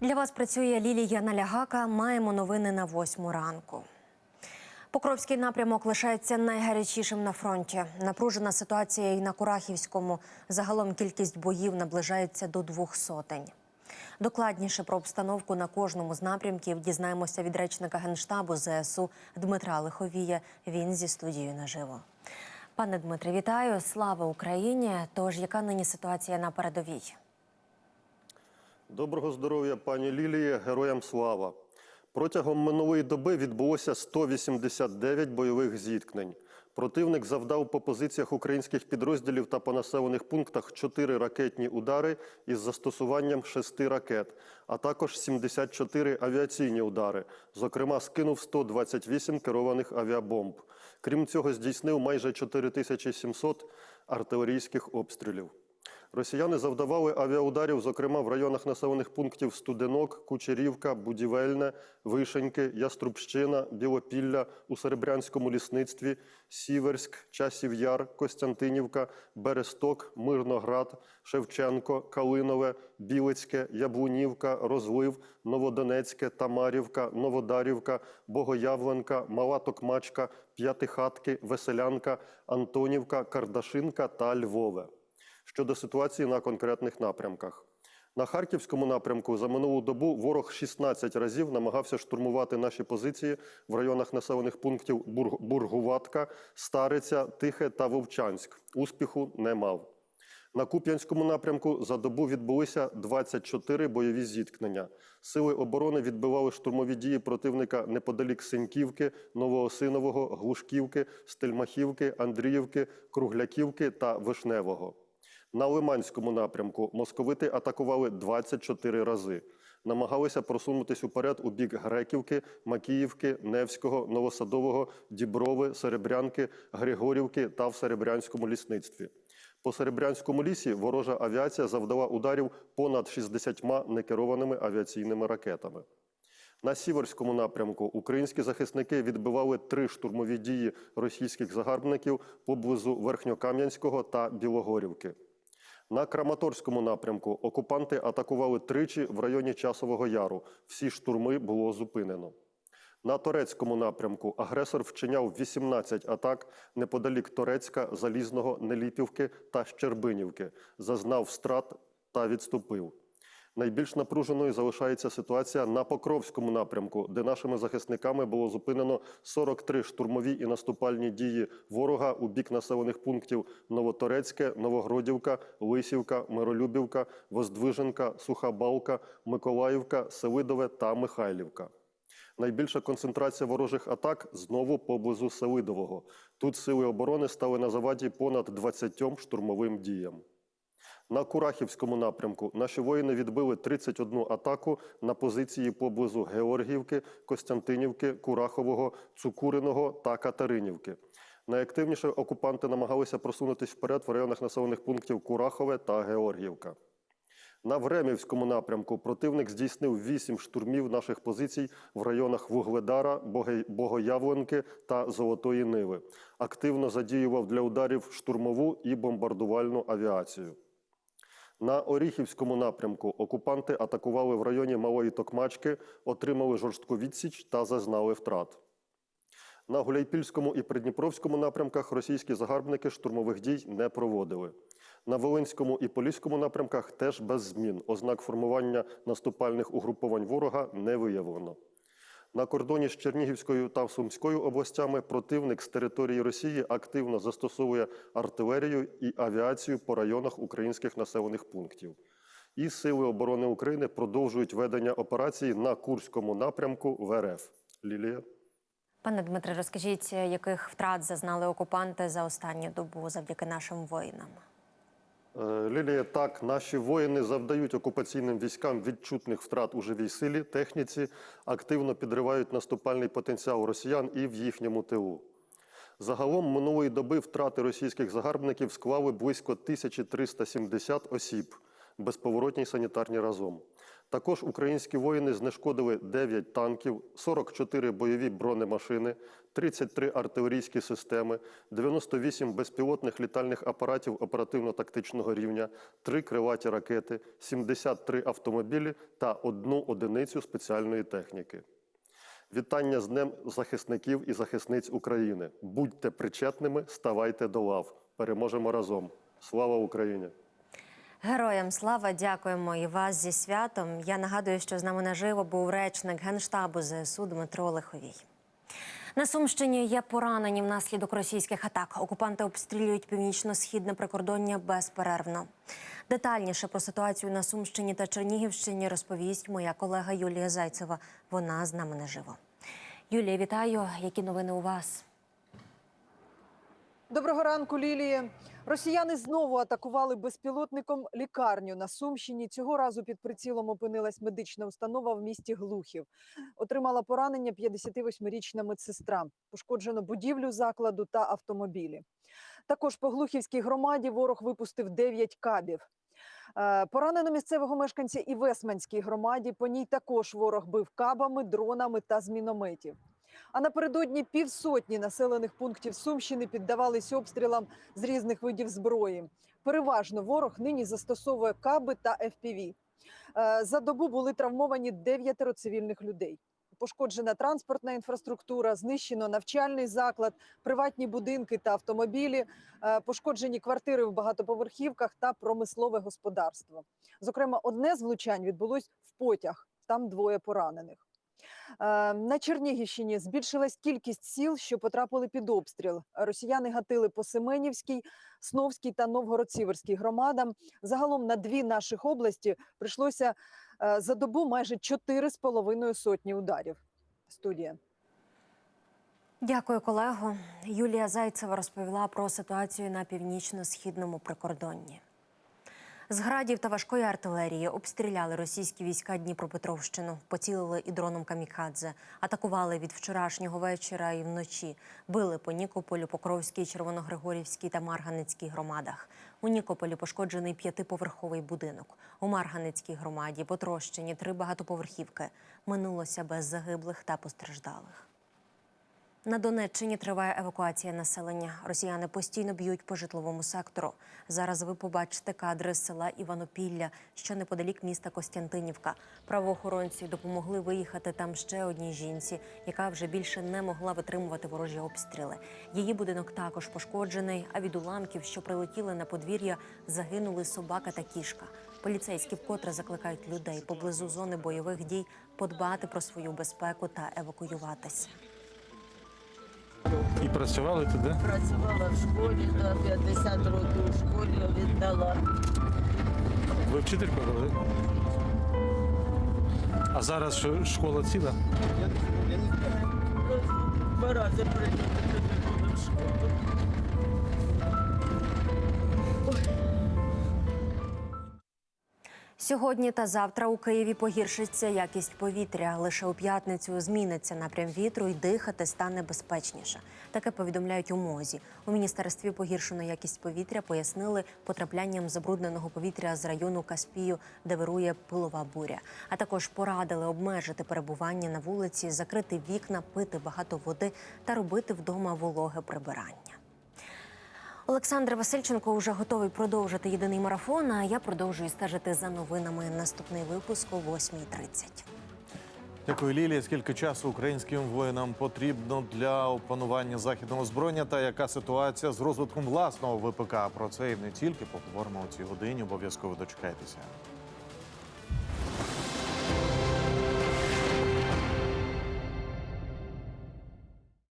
Для вас працює Лілія Налягака. Маємо новини на восьму ранку. Покровський напрямок лишається найгарячішим на фронті. Напружена ситуація і на Курахівському. Загалом кількість боїв наближається до двох сотень. Докладніше про обстановку на кожному з напрямків дізнаємося від речника генштабу ЗСУ Дмитра Лиховія. Він зі студією наживо. Пане Дмитре, вітаю! Слава Україні! Тож, яка нині ситуація на передовій? Доброго здоров'я, пані Лілії, героям слава. Протягом минулої доби відбулося 189 бойових зіткнень. Противник завдав по позиціях українських підрозділів та по населених пунктах 4 ракетні удари із застосуванням 6 ракет, а також 74 авіаційні удари. Зокрема, скинув 128 керованих авіабомб. Крім цього, здійснив майже 4700 артилерійських обстрілів. Росіяни завдавали авіаударів, зокрема в районах населених пунктів Студенок, Кучерівка, Будівельне, Вишеньки, Яструбщина, Білопілля, у Серебрянському лісництві, Сіверськ, Часів Яр, Костянтинівка, Бересток, Мирноград, Шевченко, Калинове, Білицьке, Яблунівка, Розлив, Новодонецьке, Тамарівка, Новодарівка, Богоявленка, Мала Токмачка, П'ятихатки, Веселянка, Антонівка, Кардашинка та Львове щодо ситуації на конкретних напрямках. На Харківському напрямку за минулу добу ворог 16 разів намагався штурмувати наші позиції в районах населених пунктів Бургуватка, Стариця, Тихе та Вовчанськ. Успіху не мав. На Куп'янському напрямку за добу відбулися 24 бойові зіткнення. Сили оборони відбивали штурмові дії противника неподалік Синьківки, Новоосинового, Глушківки, Стельмахівки, Андріївки, Кругляківки та Вишневого. На Лиманському напрямку московити атакували 24 рази. Намагалися просунутись уперед у бік Греківки, Макіївки, Невського, Новосадового, Діброви, Серебрянки, Григорівки та в Серебрянському лісництві. По Серебрянському лісі ворожа авіація завдала ударів понад 60 некерованими авіаційними ракетами. На Сіверському напрямку українські захисники відбивали три штурмові дії російських загарбників поблизу Верхньокам'янського та Білогорівки. На Краматорському напрямку окупанти атакували тричі в районі Часового Яру. Всі штурми було зупинено. На Торецькому напрямку агресор вчиняв 18 атак неподалік Торецька, Залізного, Неліпівки та Щербинівки, зазнав втрат та відступив. Найбільш напруженою залишається ситуація на Покровському напрямку, де нашими захисниками було зупинено 43 штурмові і наступальні дії ворога у бік населених пунктів Новоторецьке, Новогродівка, Лисівка, Миролюбівка, Воздвиженка, Суха Балка, Миколаївка, Селидове та Михайлівка. Найбільша концентрація ворожих атак знову поблизу Селидового. Тут сили оборони стали на заваді понад 20 штурмовим діям. На Курахівському напрямку наші воїни відбили 31 атаку на позиції поблизу Георгіївки, Костянтинівки, Курахового, Цукуриного та Катеринівки. Найактивніше окупанти намагалися просунутися вперед в районах населених пунктів Курахове та Георгіївка. На Времівському напрямку противник здійснив вісім штурмів наших позицій в районах Вугледара, Богоявленки та Золотої Ниви. Активно задіював для ударів штурмову і бомбардувальну авіацію. На Оріхівському напрямку окупанти атакували в районі Малої Токмачки, отримали жорстку відсіч та зазнали втрат. На Гуляйпільському і Придніпровському напрямках російські загарбники штурмових дій не проводили. На Волинському і Поліському напрямках теж без змін. Ознак формування наступальних угруповань ворога не виявлено. На кордоні з Чернігівською та Сумською областями противник з території Росії активно застосовує артилерію і авіацію по районах українських населених пунктів. І Сили оборони України продовжують ведення операції на Курському напрямку в РФ. Лілія. Пане Дмитре, розкажіть, яких втрат зазнали окупанти за останню добу завдяки нашим воїнам? Е, Лілія, так, наші воїни завдають окупаційним військам відчутних втрат у живій силі, техніці, активно підривають наступальний потенціал росіян і в їхньому тилу. Загалом минулої доби втрати російських загарбників склали близько 1370 осіб, безповоротні санітарні разом. Також українські воїни знешкодили 9 танків, 44 бойові бронемашини, 33 артилерійські системи, 98 безпілотних літальних апаратів оперативно-тактичного рівня, 3 крилаті ракети, 73 автомобілі та одну одиницю спеціальної техніки. Вітання з Днем захисників і захисниць України. Будьте причетними, ставайте до лав. Переможемо разом. Слава Україні! Героям слава, дякуємо і вас зі святом. Я нагадую, що з нами наживо був речник генштабу ЗСУ Дмитро Лиховій. На Сумщині є поранені внаслідок російських атак. Окупанти обстрілюють північно-східне прикордоння безперервно. Детальніше про ситуацію на Сумщині та Чернігівщині розповість моя колега Юлія Зайцева. Вона з нами наживо. Юлія, вітаю. Які новини у вас? Доброго ранку, Лілії. Росіяни знову атакували безпілотником лікарню на Сумщині. Цього разу під прицілом опинилась медична установа в місті Глухів. Отримала поранення 58-річна медсестра. Пошкоджено будівлю закладу та автомобілі. Також по Глухівській громаді ворог випустив 9 кабів. Е, Поранено місцевого мешканця і Весманській громаді. По ній також ворог бив кабами, дронами та з мінометів. А напередодні півсотні населених пунктів Сумщини піддавались обстрілам з різних видів зброї. Переважно ворог нині застосовує каби та FPV. Е, За добу були травмовані дев'ятеро цивільних людей. Пошкоджена транспортна інфраструктура, знищено навчальний заклад, приватні будинки та автомобілі, е, пошкоджені квартири в багатоповерхівках та промислове господарство. Зокрема, одне з влучань відбулось в потяг. Там двоє поранених. Е, На Чернігівщині збільшилась кількість сіл, що потрапили під обстріл. Росіяни гатили по Семенівській, Сновській та Новгород-Сіверській громадам. Загалом на дві наших області прийшлося е, за добу майже чотири з половиною сотні ударів. Студія. Дякую, колего. Юлія Зайцева розповіла про ситуацію на північно-східному прикордонні. З градів та важкої артилерії обстріляли російські війська Дніпропетровщину, поцілили і дроном камікадзе, атакували від вчорашнього вечора і вночі, били по Нікополю, Покровській, Червоногригорівській та Марганецькій громадах. У Нікополі пошкоджений п'ятиповерховий будинок. У Марганецькій громаді потрощені три багатоповерхівки. Минулося без загиблих та постраждалих. На Донеччині триває евакуація населення. Росіяни постійно б'ють по житловому сектору. Зараз ви побачите кадри з села Іванопілля, що неподалік міста Костянтинівка. Правоохоронці допомогли виїхати там ще одній жінці, яка вже більше не могла витримувати ворожі обстріли. Її будинок також пошкоджений. А від уламків, що прилетіли на подвір'я, загинули собака та кішка. Поліцейські вкотре закликають людей поблизу зони бойових дій подбати про свою безпеку та евакуюватися. Працювали туди? Працювала в школі, до 50 років у школі віддала. Ви вчителька були? А зараз що, школа ціла? Два рази прийняти в школу. Сьогодні та завтра у Києві погіршиться якість повітря. Лише у п'ятницю зміниться напрям вітру і дихати стане безпечніше. Таке повідомляють у мозі. У міністерстві погіршену якість повітря пояснили потраплянням забрудненого повітря з району Каспію, де вирує пилова буря. А також порадили обмежити перебування на вулиці, закрити вікна, пити багато води та робити вдома вологе прибирання. Олександр Васильченко вже готовий продовжити єдиний марафон. А я продовжую стежити за новинами. Наступний випуск о 8.30. Дякую, Лілія. Скільки часу українським воїнам потрібно для опанування західного зброєння та яка ситуація з розвитком власного ВПК? Про це і не тільки поговоримо у цій годині. Обов'язково дочекайтеся.